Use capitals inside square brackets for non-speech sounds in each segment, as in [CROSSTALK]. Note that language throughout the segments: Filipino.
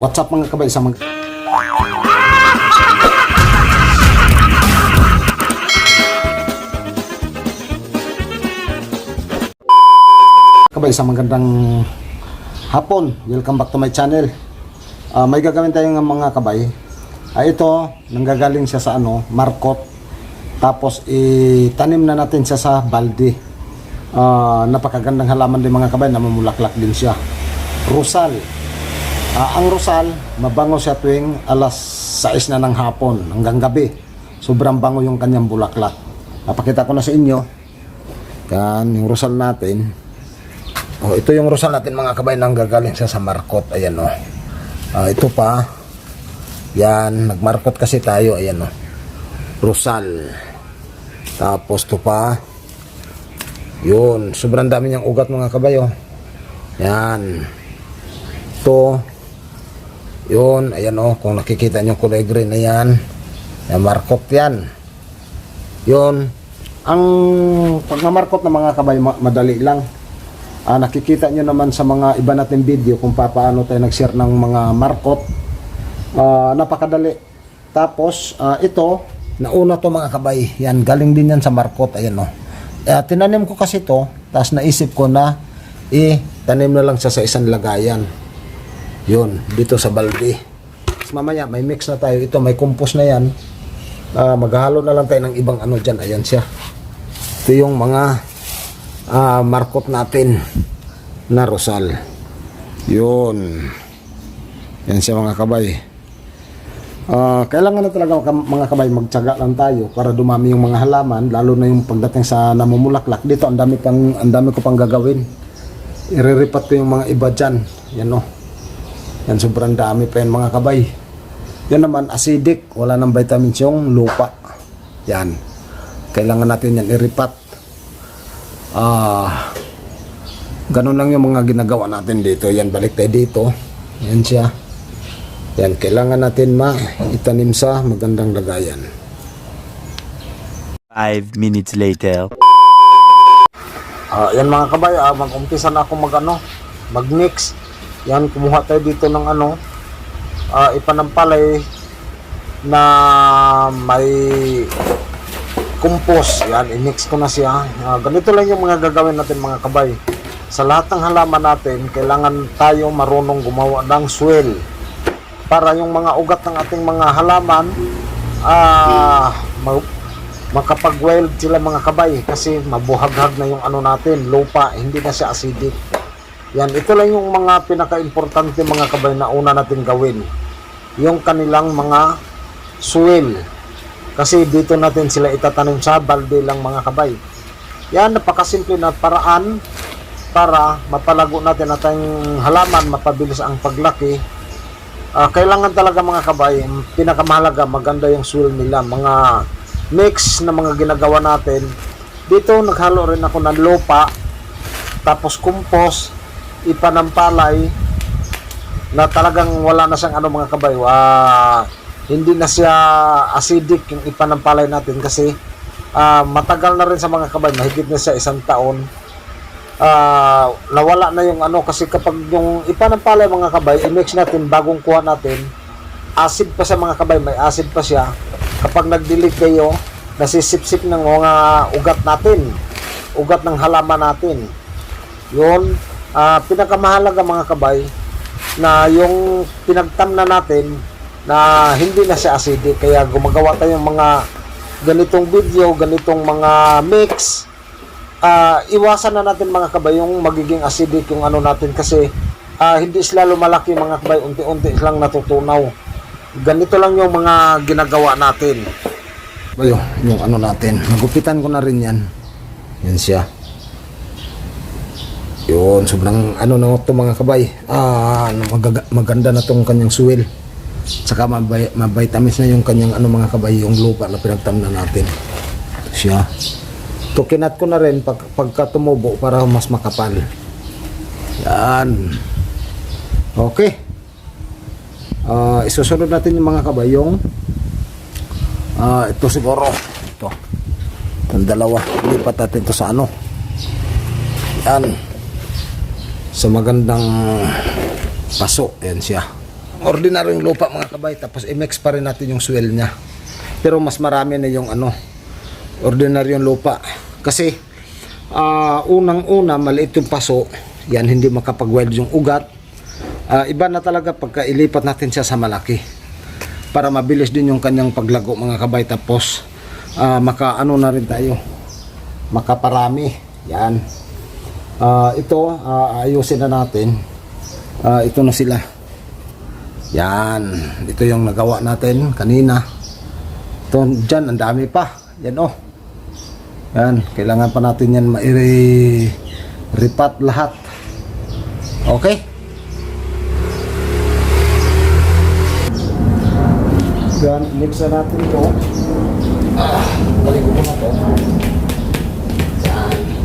What's up mga kabay sa mga kabay sa magandang hapon. Welcome back to my channel. Ah, may gagawin tayong mga kabay. Ah, ito, nanggagaling siya sa ano, markot. Tapos itanim na natin siya sa balde. Ah, napakagandang halaman din mga kabay, namumulaklak din siya. Rosal. Ah, ang rosal, mabango siya tuwing alas 6 na ng hapon hanggang gabi. Sobrang bango yung kanyang bulaklak. Papakita ko na sa inyo. Yan, yung rosal natin. Oh, ito yung rosal natin mga kabay nang gagaling siya sa markot. Ayan oh. Ah, ito pa. Yan, nagmarkot kasi tayo. Ayan oh. Rosal. Tapos to pa. Yun, sobrang dami niyang ugat mga kabay oh. Yan. Ito. Yun, ayan oh, kung nakikita nyo kulay green na yan. Yan, markot yan. Yun. Ang pag namarkot ng mga kabay, ma- madali lang. Ah, nakikita nyo naman sa mga iba natin video kung paano tayo nag-share ng mga markot. Ah, napakadali. Tapos, ah, ito, nauna to mga kabay. Yan, galing din yan sa markot. Ayan oh. Eh, tinanim ko kasi to, tapos naisip ko na, eh, tanim na lang siya sa isang lagayan. Yun, dito sa balde. Tapos mamaya, may mix na tayo. Ito, may compost na yan. Ah, maghalo na lang tayo ng ibang ano dyan. Ayan siya. Ito yung mga ah, markot natin na rosal. Yun. Yan siya mga kabay. Ah, kailangan na talaga mga kabay magtiyaga lang tayo para dumami yung mga halaman lalo na yung pagdating sa namumulaklak dito ang dami pang ang ko pang gagawin ireripat ko yung mga iba dyan yan o yan sobrang dami pa yan mga kabay. Yan naman acidic. Wala nang vitamins yung lupa. Yan. Kailangan natin yan iripat ah ganun lang yung mga ginagawa natin dito. Yan balik tayo dito. Yan siya. Yan, kailangan natin ma itanim sa magandang lagayan. Five minutes later. Ah, yan mga kabay, ah, mag-umpisa na ako mag ano, mag-mix. Yan, kumuha tayo dito ng ano, ah, ipanampalay na may compost. Yan, i-mix ko na siya. Ah, ganito lang yung mga gagawin natin mga kabay. Sa lahat ng halaman natin, kailangan tayo marunong gumawa ng swell para yung mga ugat ng ating mga halaman ah ma- makapag-wild sila mga kabay kasi mabuhaghag na yung ano natin lupa hindi na siya acidic yan ito lang yung mga pinaka-importante mga kabay na una natin gawin. Yung kanilang mga soil kasi dito natin sila itatanim sa balde lang mga kabay. Yan napakasimple na paraan para mapalago natin ating halaman mapabilis ang paglaki. Ah, kailangan talaga mga kabay, pinakamahalaga maganda yung soil nila, mga mix na mga ginagawa natin. Dito naghalo rin ako ng lupa, tapos compost, ipanampalay na talagang wala na siyang ano mga kabay. Ah, hindi na siya acidic yung ipanampalay natin kasi ah, matagal na rin sa mga kabay, mahigit na siya isang taon. Ah nawala na yung ano kasi kapag yung ipanampalay mga kabay i-mix natin bagong kuha natin acid pa sa mga kabay may acid pa siya. Kapag nagdilig kayo nasisipsip ng mga ugat natin ugat ng halaman natin. Yun ah pinakamahalaga mga kabay na yung pinagtam na natin na hindi na siya acidic. Kaya gumagawa tayong mga ganitong video ganitong mga mix. Ah iwasan na natin mga kabay yung magiging acidic yung ano natin. Kasi ah, hindi sila lumalaki mga kabay. Unti-unti silang natutunaw. Ganito lang yung mga ginagawa natin. Bayo, yung ano natin. Nagupitan ko na rin yan. Yan siya yun sobrang ano na ito mga kabay. Ah ano, magaga- maganda na tong kanyang suwel saka mabay, mabitamins na yung kanyang ano mga kabay yung lupa na pinagtam na natin. Siya. To kinat ko na rin pag, pagka tumubo para mas makapal. Yan. Okay. Ah, isusunod natin yung mga kabay yung ah ito siguro. Ito. Ang dalawa. Lipat natin ito sa ano. Yan sa magandang paso. Yan siya. Ordinaryong lupa mga kabay. Tapos i-mix pa rin natin yung soil niya. Pero mas marami na yung ano ordinaryong lupa. Kasi ah, unang-una maliit yung paso, yan hindi makapag-weld yung ugat. Ah, iba na talaga pagka ilipat natin siya sa malaki. Para mabilis din yung kanyang paglago mga kabay. Tapos ah, makaano na rin tayo. Makaparami. Yan Ah, ito ah, ayusin na natin. Ah, ito na sila. Yan. Ito yung nagawa natin kanina. Ito dyan ang dami pa. Yan oh. Yan kailangan pa natin yan ma-repat lahat. Okay? Yan mix na natin ito ah, galing ko muna to yan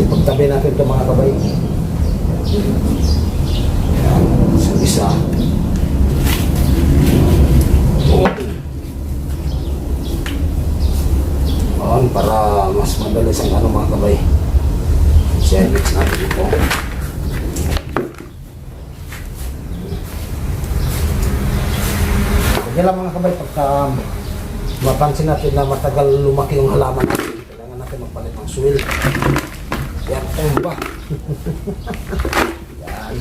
Kasi pagtabi natin ito mga kabay. Yan, isa isa. Ayan, para mas madali sa mga kabay. Share mix natin ito. Kaya lang mga kabay, pagka mapansin natin na matagal lumaki yung halaman natin, kailangan natin magpalit ng soil. Yan, ayun ba? [LAUGHS] Yan.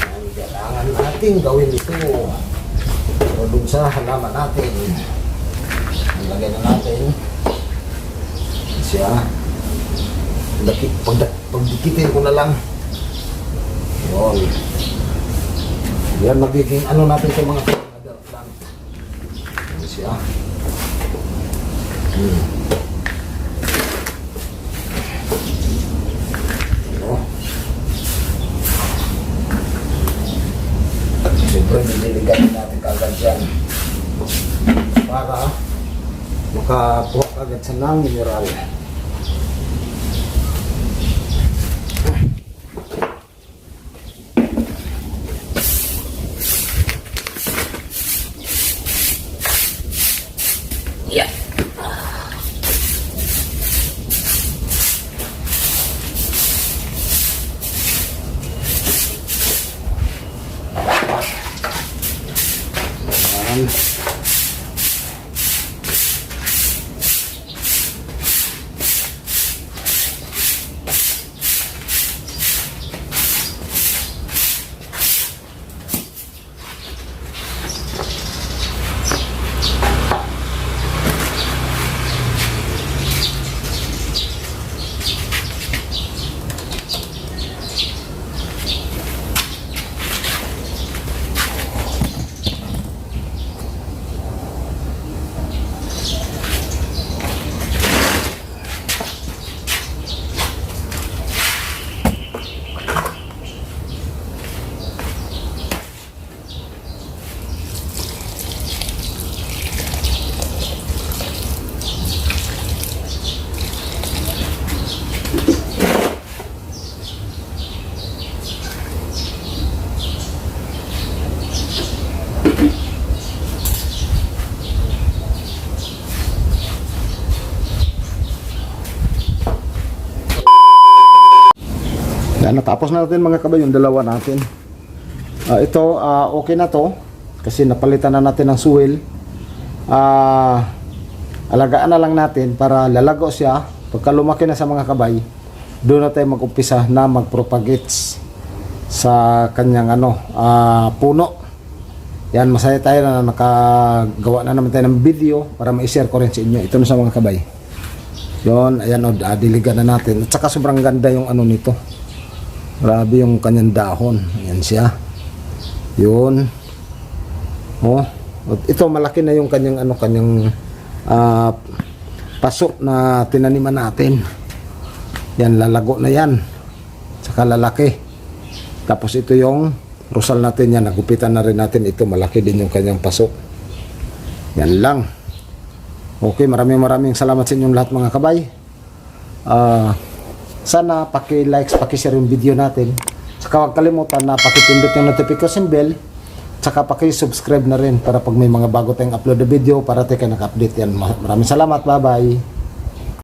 Yan, kailangan natin gawin ito. Pero dun sa halaman natin, lagay na natin siya. Laki, pag, pagdikitin ko na lang. Yun. Yan magiging ano natin sa mga other plant. Yan siya. Hmm. Siyempre, nililigan natin kagad yan. Para makakuha kagad sa ng mineral. Yan, natapos na natin mga kabay yung dalawa natin. Ah, ito, ah, okay na to. Kasi napalitan na natin ng suwil. Ah, alagaan na lang natin para lalago siya. Pagka lumaki na sa mga kabay, doon na tayo mag-umpisa na mag-propagates sa kanyang ano, ah, puno. Yan, masaya tayo na nakagawa na naman tayo ng video para ma-share ko rin sa inyo. Ito na sa mga kabay. Yon, ayan o, ah, diligan na natin. At saka sobrang ganda yung ano nito. Grabe yung kanyang dahon. Ayan siya. Yun. Oh. Ito malaki na yung kanyang ano kanyang ah, paso na tinaniman natin. Yan lalago na yan. Saka lalaki. Tapos ito yung rusal natin yan. Nagupitan na rin natin ito. Malaki din yung kanyang paso. Yan lang. Okay, maraming maraming salamat sa inyong lahat mga kabay. Ah, sana paki-likes, paki-share yung video natin. Saka huwag kalimutan na pakipindot yung notification bell. Tsaka paki-subscribe na rin para pag may mga bago tayong upload na video para tayo kayo naka-update yan. Maraming salamat. Bye-bye.